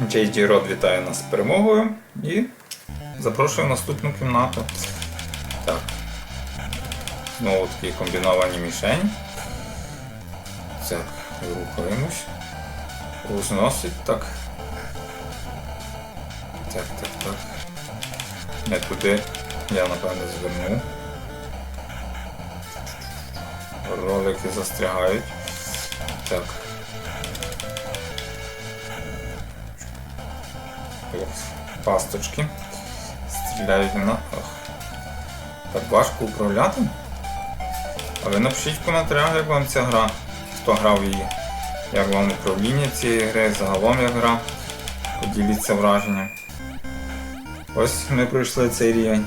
JJ Rod вітає нас з перемогою і запрошує в наступну кімнату. Так. Знову такі комбіновані мішені. Так, рухаємось. Розносить так. Так, так, так. Не туди я напевно звернув. Ролики застрягають. Так. Пасточки. Стріляють на. Ох. Так важко управляти. А ви напишіть в коментарях, як вам ця гра, хто грав її. Як вам управління цієї гри, загалом як гра. Поділіться враженням. Ось ми пройшли цей рівень.